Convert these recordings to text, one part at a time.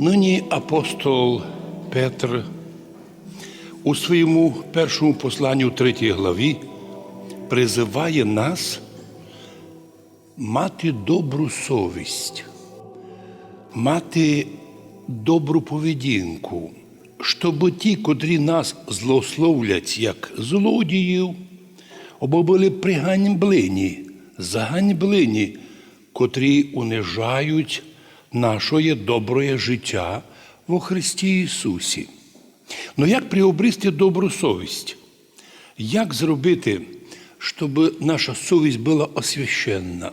Нині апостол Петр у своєму першому посланні у третій главі призиває нас мати добру совість, мати добру поведінку, щоб ті, котрі нас злословлять як злодіїв, або були приганьблені, заганьблені, котрі унижають нашоє доброє життя во Христі Ісусі. Ну як приобрести добру совість? Як зробити, щоб наша совість була освященна?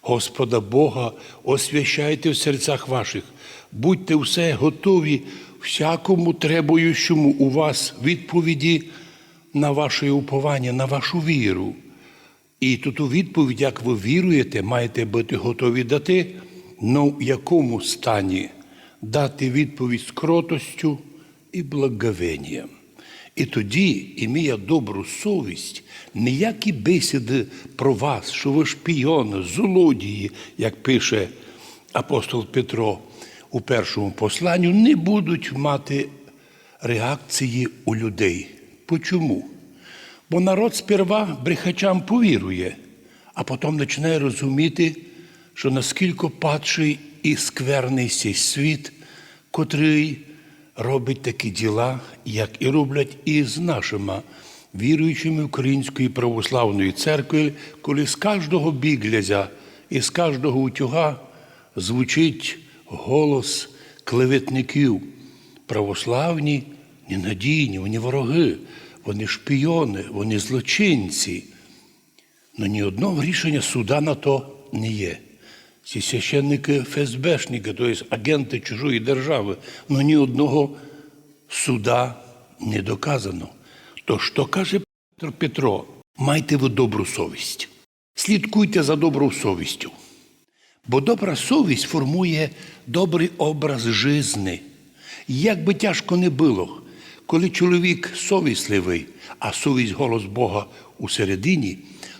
Господа Бога освящайте в серцях ваших, будьте все готові всякому требуючому у вас відповіді на ваше уповання, на вашу віру. І тут у відповідь, як ви віруєте, маєте бути готові дати, ну в якому стані дати відповідь кротостю і благовенням. І тоді, імея добру совість, ніякі бесіди про вас, що ви шпіони, злодії, як пише апостол Петро у першому посланню, не будуть мати реакції у людей. Почому? Бо народ сперва брехачам повірує, а потім починає розуміти, що наскільки падший і скверний цей світ, котрий робить такі діла, як і роблять і з нашими віруючими Української православної церкви, коли з кожного біглязя і з кожного утюга звучить голос клеветників. Православні ненадійні, вони вороги, вони шпіони, вони злочинці. Но ні одного рішення суда на то не є. Ці священники ФСБшники, тобто агенти чужої держави, но ні одного суда не доказано. То що каже Петро Петро? Майте ви добру совість. Слідкуйте за доброю совістю. Бо добра совість формує добрий образ жизни. Як би тяжко не було, коли чоловік совісливий, а совість голос Бога у середині,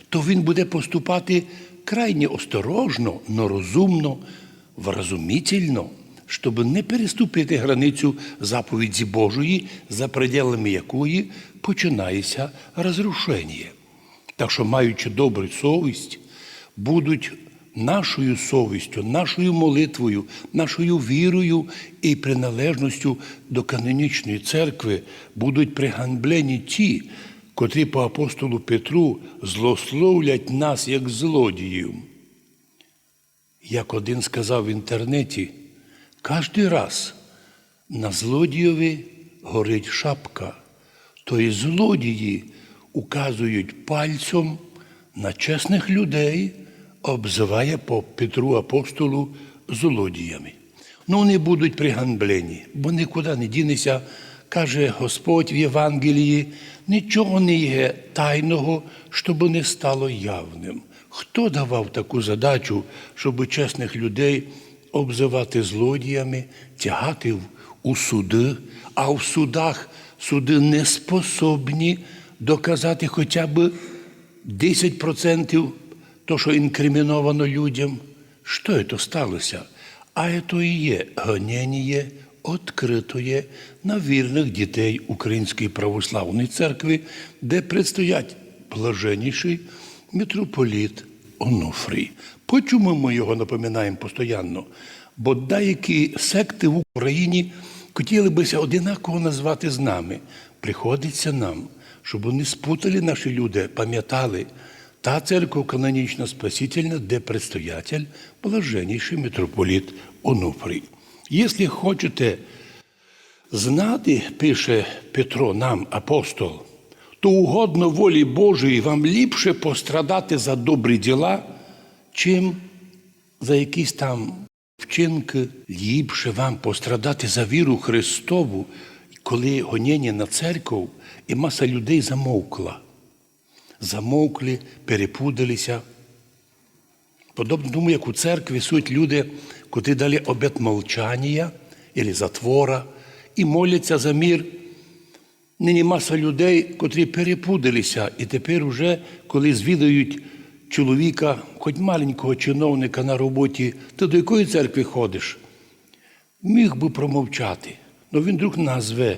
то він буде поступати крайне осторожно, но розумно, вразумительно, щоб не переступити границю заповіді Божої, за пределами якої починається розрушення. Так що, маючи добру совість, будуть нашою совістю, нашою молитвою, нашою вірою і приналежністю до канонічної церкви будуть приганблені ті, котрі по апостолу Петру злословлять нас як злодіїв. Як один сказав в інтернеті, кожен раз на злодієві горить шапка, то і злодії указують пальцем на чесних людей, обзиває по Петру апостолу злодіями. Ну, вони будуть приганблені, бо нікуди не дінеться, каже Господь в Євангелії, нічого не є тайного, щоб не стало явним. Хто давав таку задачу, щоб чесних людей обзивати злодіями, тягати у суди, а в судах суди не способні доказати хоча б 10% то, що інкриміновано людям. Що це сталося? А це і є гонення відкритоє на вірних дітей Української православної церкви, де предстоять блаженніший митрополіт Онуфрій. Почому ми його напоминаємо постійно? Бо деякі секти в Україні хотіли бися одинаково назвати з нами. Приходиться нам, щоб вони спутали наші люди, пам'ятали. Та церква канонічна спасительна, де предстоятель блаженніший митрополіт Онуфрій. Якщо хочете знати, пише Петро нам, апостол, то угодно волі Божої вам ліпше пострадати за добрі діла, чим за якісь там вчинки. Ліпше вам пострадати за віру Христову, коли гоніння на церкву і маса людей замовкла замовкли, перепудалися. Подобно тому, як у церкві суть люди, котрі дали обет молчання або затвора і моляться за мір. Нині маса людей, котрі перепудалися, і тепер, уже, коли звідають чоловіка, хоч маленького чиновника на роботі, ти до якої церкви ходиш? міг би промовчати. але він вдруг назве.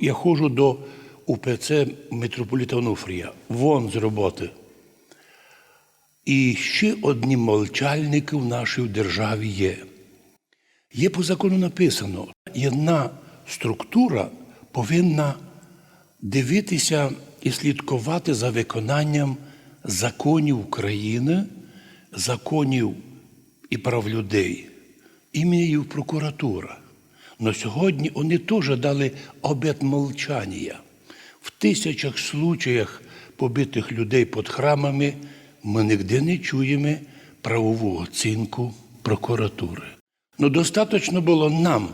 Я ходжу до УПЦ митрополіта Онуфрія, вон з роботи. І ще одні молчальники в нашій державі є. Є по закону написано, одна структура повинна дивитися і слідкувати за виконанням законів України, законів і прав людей. Ім'я прокуратура. Но сьогодні вони теж дали обет молчання. В тисячах случаях побитих людей під храмами ми ніде не чуємо правову оцінку прокуратури. Ну, достатньо було нам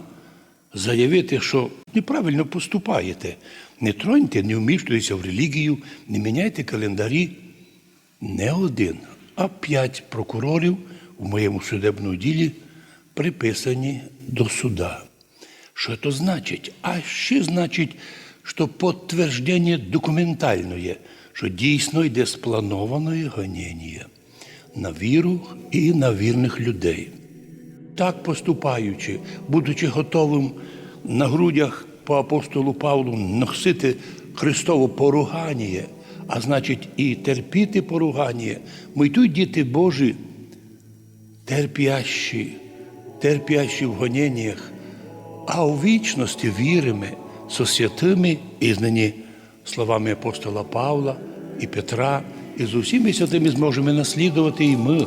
заявити, що неправильно поступаєте. Не троньте, не вміщуйтеся в релігію, не міняйте календарі. Не один, а п'ять прокурорів у моєму судебному ділі приписані до суда. Що це значить? А ще значить, що підтвердження документально є, що дійсно йде сплановане гоніння на віру і на вірних людей. Так поступаючи, будучи готовим на грудях по апостолу Павлу носити Христове поругання, а значить і терпіти поругання, ми тут діти Божі, терпящі, терпящі в гоненнях, а у вічності віримо со святими ізнані словами апостола Павла і Петра, і з усіми святими зможемо наслідувати і ми,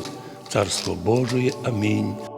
Царство Божие. Амінь.